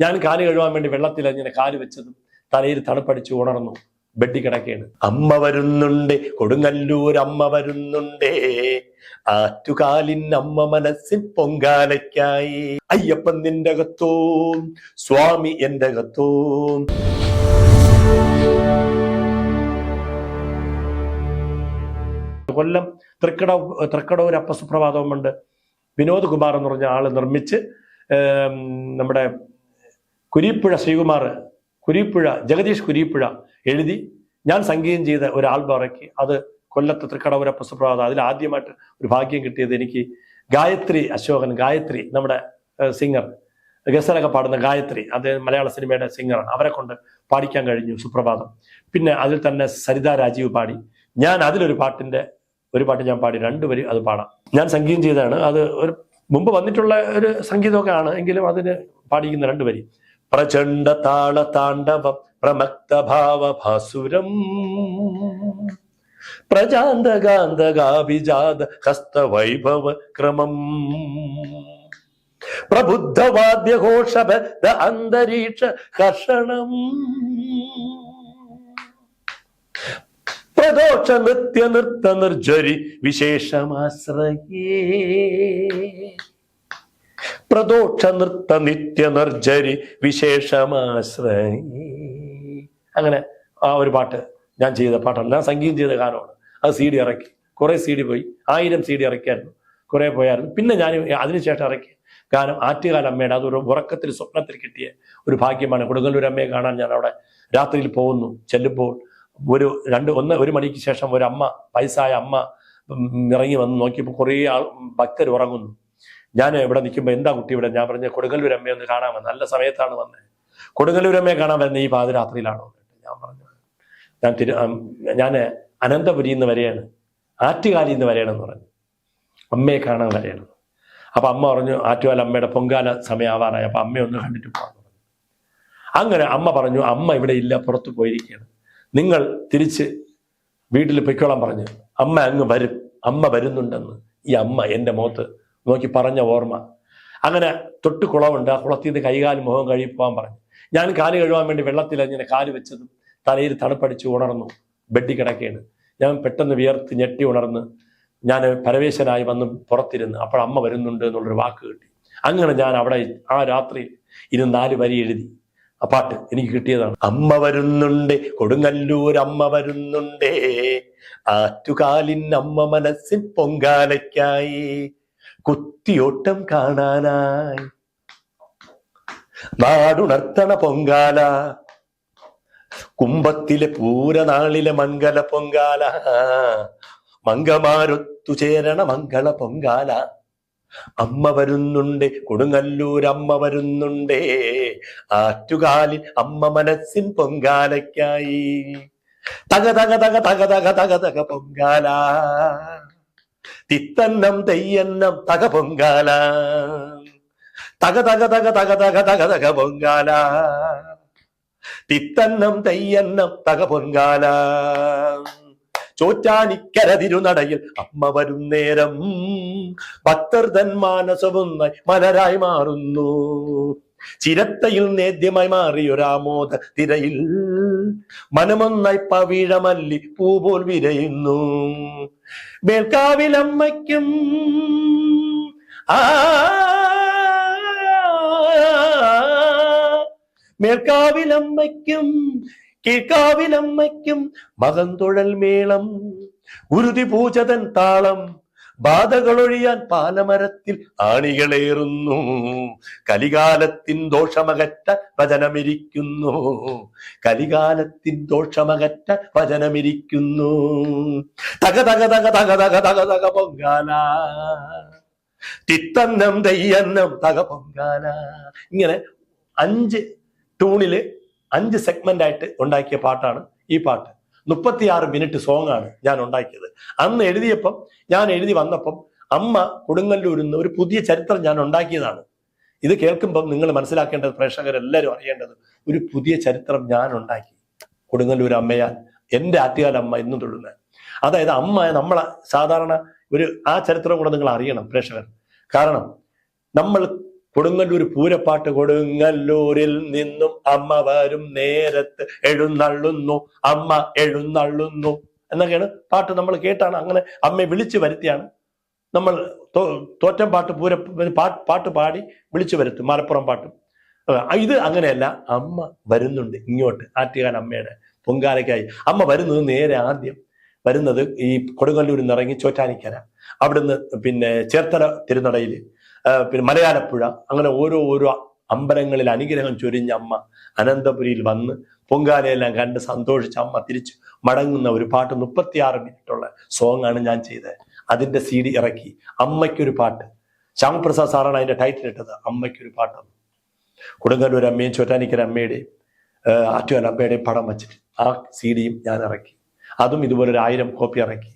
ഞാൻ കാൽ കഴുകാൻ വേണ്ടി വെള്ളത്തിൽ ഇങ്ങനെ കാൽ വെച്ചതും തലയിൽ തണുപ്പടിച്ച് ഉണർന്നു. ബെഡി കിടക്കുകയാണ് അമ്മ വരുന്നുണ്ട്. കൊടുങ്ങല്ലൂർ അമ്മ വരുന്നുണ്ടേ. ആറ്റുകാലിൻ അമ്മ മനസ്സിൽ പൊങ്കാലയ്ക്കായി. അയ്യപ്പൻ നിന്റെ അകത്തോം സ്വാമി എന്റെ അകത്തോം. കൊല്ലം തൃക്കട തൃക്കടൂർ അപ്പസുപ്രഭാതവുമുണ്ട്. വിനോദ് കുമാർ എന്ന് പറഞ്ഞ ആൾ നിർമ്മിച്ച് നമ്മുടെ കുരീപ്പുഴ ശ്രീകുമാർ കുരിപ്പുഴ ജഗദീഷ് കുരിപ്പുഴ എഴുതി ഞാൻ സംഗീതം ചെയ്ത ഒരു ആൽബം ഇറക്കി. അത് കൊല്ലത്ത് തൃക്കടപുര അപ്പസുപ്രഭാതം അതിൽ ആദ്യമായിട്ട് ഒരു ഭാഗ്യം കിട്ടിയത് എനിക്ക് ഗായത്രി അശോകൻ ഗായത്രി നമ്മുടെ സിംഗർ. ഗസലൊക്കെ പാടുന്ന ഗായത്രി അത് മലയാള സിനിമയുടെ സിംഗറാണ് അവരെ കൊണ്ട് പാടിക്കാൻ കഴിഞ്ഞു സുപ്രഭാതം. പിന്നെ അതിൽ തന്നെ സരിത രാജീവ് പാടി. ഞാൻ അതിലൊരു പാട്ടിന്റെ ഒരു പാട്ട് ഞാൻ പാടി രണ്ടുപേരും അത് പാടാം. ഞാൻ സംഗീതം ചെയ്തതാണ്. അത് ഒരു മുമ്പ് വന്നിട്ടുള്ള ഒരു സംഗീതമൊക്കെ ആണ് എങ്കിലും അതിന് പാടിക്കുന്ന രണ്ടുപേരി പ്രചണ്ഡ താള താണ്ഡവം പ്രമക്ത ഭാവ ഭാസുരം. പ്രജാന്തകാന്തകാഭിജാത ഹസ്തവൈഭവ ക്രമം. പ്രബുദ്ധവാദ്യഘോഷബദ്ധ അന്തരീക്ഷ കർഷണം. പ്രദോഷ നൃത്യ നൃത്ത നിർജരി വിശേഷമാശ്രയേ. പ്രദോഷ നൃത്ത നിത്യ നിർജരി വിശേഷമാശ്രയി. അങ്ങനെ ആ ഒരു പാട്ട് ഞാൻ ചെയ്ത പാട്ടാണ്. ഞാൻ സംഗീതം ചെയ്ത ഗാനമാണ്. അത് സി ഡി ഇറക്കി. കുറെ സി ഡി പോയി. ആയിരം സി ഡി ഇറക്കിയായിരുന്നു. കുറെ പോയായിരുന്നു. പിന്നെ ഞാൻ അതിനുശേഷം ഇറക്കി ഗാനം ആറ്റുകാല അമ്മയുടെ അതൊരു ഉറക്കത്തിൽ സ്വപ്നത്തിൽ കിട്ടിയ ഒരു ഭാഗ്യമാണ്. കൊടുങ്ങല്ലൂർ അമ്മയെ കാണാൻ ഞാൻ അവിടെ രാത്രിയിൽ പോകുന്നു. ചെല്ലുമ്പോൾ ഒരു രണ്ട് ഒന്ന് ഒരു മണിക്ക് ശേഷം ഒരു അമ്മ വയസ്സായ അമ്മ ഇറങ്ങി വന്ന് നോക്കിയപ്പോൾ കുറേ ആൾ ഭക്തർ ഉറങ്ങുന്നു. ഞാൻ ഇവിടെ നിൽക്കുമ്പോൾ എന്താ കുട്ടി ഇവിടെ? ഞാൻ പറഞ്ഞ കൊടുങ്ങല്ലൂർ അമ്മയെ ഒന്ന് കാണാൻ നല്ല സമയത്താണ് വന്നത് കൊടുങ്ങല്ലൂർ അമ്മയെ കാണാൻ വരുന്നത് ഈ പാതിരാത്രിയിലാണോ ഞാൻ പറഞ്ഞു. ഞാൻ തിരു ഞാൻ അനന്തപുരിയിൽ നിന്ന് വരെയാണ്. ആറ്റുകാലി നിന്ന് വരെയാണെന്ന് പറഞ്ഞു. അമ്മയെ കാണാൻ വരെയാണ്. അപ്പൊ അമ്മ പറഞ്ഞു ആറ്റുകാല അമ്മയുടെ പൊങ്കാല സമയമാവാറായി അപ്പൊ അമ്മയെ ഒന്ന് കണ്ടിട്ട് പോകാൻ പറഞ്ഞു അങ്ങനെ അമ്മ പറഞ്ഞു അമ്മ ഇവിടെ ഇല്ല പുറത്തു പോയിരിക്കുകയാണ്. നിങ്ങൾ തിരിച്ച് വീട്ടിൽ പൊയ്ക്കോളാൻ പറഞ്ഞു. അമ്മ അങ്ങ് വരും. അമ്മ വരുന്നുണ്ടെന്ന് ഈ അമ്മ എന്റെ മുഖത്ത് നോക്കി പറഞ്ഞ ഓർമ്മ. അങ്ങനെ തൊട്ട് കുളമുണ്ട് ആ കുളത്തിൽ നിന്ന് കൈകാലും മുഖം കഴിപ്പാൻ പറഞ്ഞു. ഞാൻ കാൽ കഴുകാൻ വേണ്ടി വെള്ളത്തിൽ ഇങ്ങനെ കാൽ വെച്ചതും തലയിൽ തണുപ്പടിച്ച് ഉണർന്നു. ബെഡി കിടക്കുകയാണ് ഞാൻ പെട്ടെന്ന് വിയർത്ത് ഞെട്ടി ഉണർന്ന് ഞാൻ പരവേശനായി വന്ന് പുറത്തിരുന്ന് അപ്പോൾ അമ്മ വരുന്നുണ്ട് എന്നുള്ളൊരു വാക്ക് കിട്ടി. അങ്ങനെ ഞാൻ അവിടെ ആ രാത്രി ഇരുന്ന് നാല് വരി എഴുതി. ആ പാട്ട് എനിക്ക് കിട്ടിയതാണ്. അമ്മ വരുന്നുണ്ട് കൊടുങ്ങല്ലൂർ അമ്മ വരുന്നുണ്ടേ. ആറ്റുകാലിൻ അമ്മ മനസ്സിൽ പൊങ്കാലയ്ക്കായി. കുത്തിയോട്ടം കാണാനായി. നാടുണർത്തണ പൊങ്കാല കുംഭത്തിലെ പൂരനാളിലെ മംഗല പൊങ്കാല മംഗമാരൊത്തു ചേരണ മംഗള പൊങ്കാല. അമ്മ വരുന്നുണ്ട് കൊടുങ്ങല്ലൂർ അമ്മ വരുന്നുണ്ടേ ആറ്റുകാലിൽ അമ്മ മനസ്സിൻ പൊങ്കാലയ്ക്കായി. തക തക തക തക തക തക തക പൊങ്കാല. തിത്തന്നം തെയ്യന്നം തക പൊങ്കാല. തക തക തക തക തക തക തക പൊങ്കാല. തിത്തന്നം തെയ്യന്നം തക പൊങ്കാല. ചോറ്റാനിക്കര തിരുനടയിൽ അമ്മ വരും നേരം. ഭക്തർ തൻ മാനസവും മലരായി മാറുന്നു. ചിരത്തയിൽ നേദ്യമായി മാറിയൊരാമോദ തിരയിൽ മനമൊന്നായി പവിഴമല്ലി പൂപോൽ വിരയുന്നു. മേൽക്കാവിലമ്മയ്ക്കും ആ മേൽക്കാവിലമ്മയ്ക്കും കീഴ്ക്കാവിലമ്മയ്ക്കും മകന്തുഴൽ മേളം ഉരുതി പൂജതൻ താളം ബാധകളൊഴിയാൻ പാലമരത്തിൽ ആണികളേറുന്നു. കലികാലത്തിൻ ദോഷമകറ്റ വചനമിരിക്കുന്നു. കലികാലത്തിൻ ദോഷമകറ്റ വചനമിരിക്കുന്നു. തക തക തക തക തക തക തക പൊങ്കാല. തിത്തന്നം തെയ്യന്നം തക പൊങ്കാല. ഇങ്ങനെ അഞ്ച് ടൂണിൽ അഞ്ച് സെഗ്മെന്റ് ആയിട്ട് ഉണ്ടാക്കിയ പാട്ടാണ് ഈ പാട്ട്. മുപ്പത്തിയാറ് മിനിറ്റ് സോങ് ആണ് ഞാൻ ഉണ്ടാക്കിയത്. അന്ന് എഴുതിയപ്പം ഞാൻ എഴുതി വന്നപ്പം അമ്മ കൊടുങ്ങല്ലൂരിൽ നിന്ന് ഒരു പുതിയ ചരിത്രം ഞാൻ ഉണ്ടാക്കിയതാണ്. ഇത് കേൾക്കുമ്പം നിങ്ങൾ മനസ്സിലാക്കേണ്ടത് പ്രേക്ഷകരെല്ലാവരും അറിയേണ്ടത് ഒരു പുതിയ ചരിത്രം ഞാൻ ഉണ്ടാക്കി. കൊടുങ്ങല്ലൂർ അമ്മയാൽ എന്റെ ആറ്റുകാല അമ്മ ഇന്നും തൊഴുന്ന. അതായത് അമ്മ നമ്മളെ സാധാരണ ഒരു ആ ചരിത്രം കൂടെ നിങ്ങൾ അറിയണം പ്രേക്ഷകർ. കാരണം നമ്മൾ കൊടുങ്ങല്ലൂർ പൂരപ്പാട്ട് കൊടുങ്ങല്ലൂരിൽ നിന്നും അമ്മ വരും നേരത്ത് എഴുന്നള്ളുന്നു അമ്മ എഴുന്നള്ളുന്നു എന്നൊക്കെയാണ് പാട്ട് നമ്മൾ കേട്ടാണ്. അങ്ങനെ അമ്മയെ വിളിച്ചു വരുത്തിയാണ്. നമ്മൾ തോറ്റം പാട്ട് പൂര പാട്ട് പാടി വിളിച്ചു വരുത്തും മലപ്പുറം പാട്ട്. ഇത് അങ്ങനെയല്ല. അമ്മ വരുന്നുണ്ട് ഇങ്ങോട്ട് ആറ്റുകാൻ അമ്മയുടെ പൊങ്കാലയ്ക്കായി. അമ്മ വരുന്നത് നേരെ ആദ്യം. വരുന്നത് ഈ കൊടുങ്ങല്ലൂരിൽ നിന്ന് ഇറങ്ങി ചോറ്റാനിക്കര. അവിടുന്ന് പിന്നെ ചേർത്തല തിരുനടയിൽ പിന്നെ മലയാലപ്പുഴ അങ്ങനെ ഓരോ ഓരോ അമ്പലങ്ങളിൽ അനുഗ്രഹം ചൊരിഞ്ഞ അമ്മ അനന്തപുരിയിൽ വന്ന് പൊങ്കാലയെല്ലാം കണ്ട് സന്തോഷിച്ച അമ്മ തിരിച്ച് മടങ്ങുന്ന ഒരു പാട്ട് മുപ്പത്തിയാറ് മിനിറ്റുള്ള സോങ് ആണ് ഞാൻ ചെയ്തത്. അതിന്റെ സി ഡി ഇറക്കി. അമ്മയ്ക്കൊരു പാട്ട്. ശ്യാമപ്രസാദ് സാറാണ് അതിന്റെ ടൈറ്റിൽ ഇട്ടത്. അമ്മയ്ക്കൊരു പാട്ട്. കൊടുങ്ങല്ലൂർ അമ്മയും ചോറ്റാനിക്കര അമ്മയുടെയും ആറ്റുകാൽ അമ്മയുടെയും പടം വച്ചിട്ട് ആ സി ഡിയും ഞാൻ ഇറക്കി. അതും ഇതുപോലെ ഒരു ആയിരം കോപ്പി ഇറക്കി.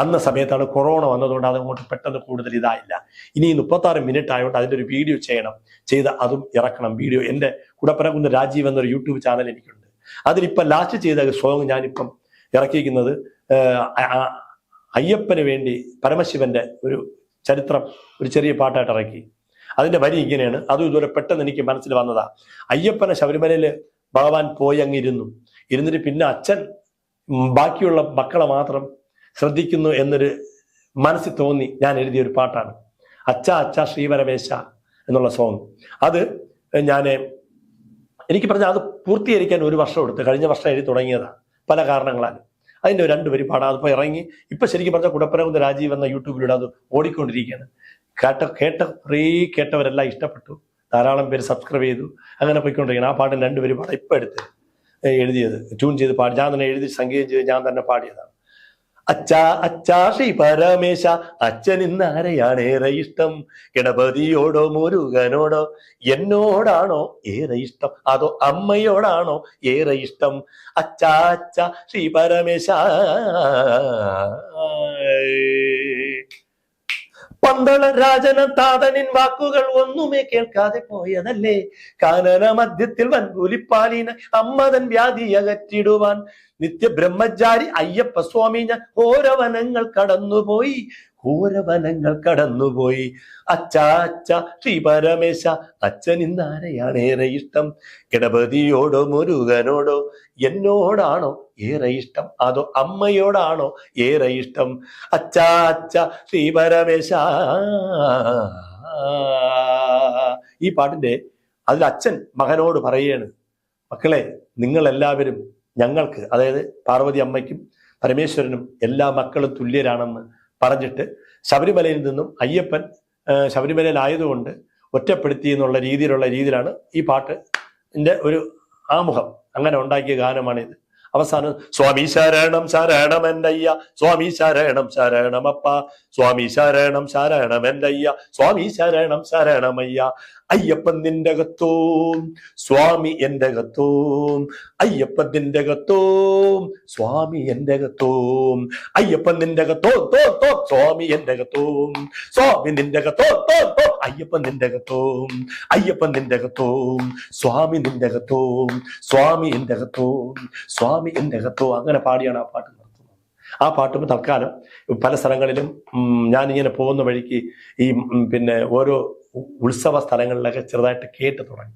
അന്ന സമയത്താണ് കൊറോണ വന്നതുകൊണ്ട് അത് അങ്ങോട്ട് പെട്ടെന്ന് കൂടുതൽ ഇതായില്ല. ഇനി മുപ്പത്തി ആറ് മിനിറ്റ് ആയതുകൊണ്ട് അതിന്റെ ഒരു വീഡിയോ ചെയ്യണം. ചെയ്ത് അതും ഇറക്കണം. വീഡിയോ എന്റെ കുടപ്പനകുന്ന് രാജീവ് എന്നൊരു യൂട്യൂബ് ചാനൽ എനിക്കുണ്ട്. അതിലിപ്പം ലാസ്റ്റ് ചെയ്ത സോങ് ഞാനിപ്പം ഇറക്കിയിരിക്കുന്നത് അയ്യപ്പന് വേണ്ടി പരമശിവന്റെ ഒരു ചരിത്രം ഒരു ചെറിയ പാട്ടായിട്ട് ഇറക്കി. അതിന്റെ വരി ഇങ്ങനെയാണ്. അതും ഇതുവരെ പെട്ടെന്ന് എനിക്ക് മനസ്സിൽ വന്നതാ. അയ്യപ്പനെ ശബരിമലയിൽ ഭഗവാൻ പോയി അങ്ങിരുന്നു ഇരുന്നിട്ട് പിന്നെ അച്ഛൻ ബാക്കിയുള്ള മക്കളെ മാത്രം ശ്രദ്ധിക്കുന്നു എന്നൊരു മനസ്സിൽ തോന്നി ഞാൻ എഴുതിയ ഒരു പാട്ടാണ്. അച്ഛ അച്ഛ ശ്രീവരവേശ എന്നുള്ള സോങ് അത് ഞാൻ എനിക്ക് പറഞ്ഞാൽ അത് പൂർത്തീകരിക്കാൻ ഒരു വർഷം എടുത്ത്. കഴിഞ്ഞ വർഷം എഴുതി തുടങ്ങിയതാണ് പല കാരണങ്ങളാൽ. അതിന്റെ രണ്ട് പരിപാടാണ് പാടാം അതിപ്പോ ഇറങ്ങി. ഇപ്പം ശരിക്കും പറഞ്ഞാൽ കുടപ്പനകുന്ന രാജീവ് എന്ന യൂട്യൂബിലൂടെ അത് ഓടിക്കൊണ്ടിരിക്കുകയാണ്. കേട്ട കേട്ട കുറേ കേട്ടവരെല്ലാം ഇഷ്ടപ്പെട്ടു. ധാരാളം പേര് സബ്സ്ക്രൈബ് ചെയ്തു. അങ്ങനെ പോയിക്കൊണ്ടിരിക്കുന്നു ആ പാട്ടിന് രണ്ട് വരി പാടാം ഇപ്പൊ എടുത്ത് എഴുതിയത് ട്യൂൺ ചെയ്ത് പാടി. ഞാൻ തന്നെ എഴുതി സംഗീതം ചെയ്ത് ഞാൻ തന്നെ പാടിയതാണ്. അച്ഛാ അച്ഛാ ശ്രീ പരമേശ അച്ഛൻ ഇന്ന് ആരെയാണ് ഏറെ ഇഷ്ടം? ഗണപതിയോടോ മുരുകനോടോ എന്നോടാണോ ഏറെ ഇഷ്ടം? അതോ അമ്മയോടാണോ ഏറെ ഇഷ്ടം? അച്ഛാ അച്ഛ ശ്രീ പരമേശ. പന്തള രാജന താതനിൻ വാക്കുകൾ ഒന്നുമേ കേൾക്കാതെ പോയതല്ലേ? കാനന മധ്യത്തിൽ വൻകൂലിപ്പാലിന് അമ്മതൻ വ്യാധി അകറ്റിടുവാൻ നിത്യ ബ്രഹ്മചാരി അയ്യപ്പ സ്വാമി ഞാൻ ഘോരവനങ്ങൾ കടന്നുപോയി ഘോരവനങ്ങൾ കടന്നുപോയി. അച്ഛ ശ്രീ പരമേശ അച്ഛൻ ഇന്നാരെയാണ് ഏറെ ഇഷ്ടം? ഗണപതിയോടോ മുരുകനോടോ എന്നോടാണോ ഏറെ ഇഷ്ടം? അതോ അമ്മയോടാണോ ഏറെ ഇഷ്ടം? അച്ഛ ശ്രീ പരമേശ. ഈ പാട്ടിന്റെ അതിൽ അച്ഛൻ മകനോട് പറയാണ് മക്കളെ നിങ്ങൾ എല്ലാവരും ഞങ്ങൾക്ക് അതായത് പാർവതി അമ്മയ്ക്കും പരമേശ്വരനും എല്ലാ മക്കളും തുല്യരാണെന്ന് പറഞ്ഞിട്ട് ശബരിമലയിൽ നിന്നും അയ്യപ്പൻ ശബരിമലയിലായതുകൊണ്ട് ഒറ്റപ്പെടുത്തി എന്നുള്ള രീതിയിലുള്ള രീതിയിലാണ് ഈ പാട്ടിന്റെ ഒരു ആമുഖം. അങ്ങനെ ഉണ്ടാക്കിയ ഗാനമാണിത്. അവസാനം സ്വാമി ശരണം ശരണം എന്റയ്യ സ്വാമി ശരണം ശരണമപ്പ സ്വാമി ശരണം ശരണം എന്റയ്യ സ്വാമി ശരണം ശരണമയ്യ അയ്യപ്പൻ നിന്റെ അകത്തോം സ്വാമി എന്റെ അകത്തോം അയ്യപ്പൻ നിന്റെ അകത്തോം സ്വാമി എന്റെ അകത്തോം അയ്യപ്പൻ നിന്റെ അകത്തോ തോ തോ സ്വാമി എന്റെ അകത്തോം സ്വാമി നിന്റെ അകത്തോ തോ തോ അയ്യപ്പൻ നിന്റെ അകത്തോം അയ്യപ്പൻ നിന്റെ അകത്തോം സ്വാമി നിന്റെ അകത്തോം സ്വാമി എന്റെ അകത്തോം സ്വാമി എന്റെ അകത്തോ. അങ്ങനെ പാടിയാണ് ആ പാട്ട്. ആ പാട്ടും തൽക്കാലം. പല സ്ഥലങ്ങളിലും ഞാനിങ്ങനെ പോകുന്ന വഴിക്ക് ഈ പിന്നെ ഓരോ ഉത്സവ സ്ഥലങ്ങളിലൊക്കെ ചെറുതായിട്ട് കേട്ട് തുടങ്ങി.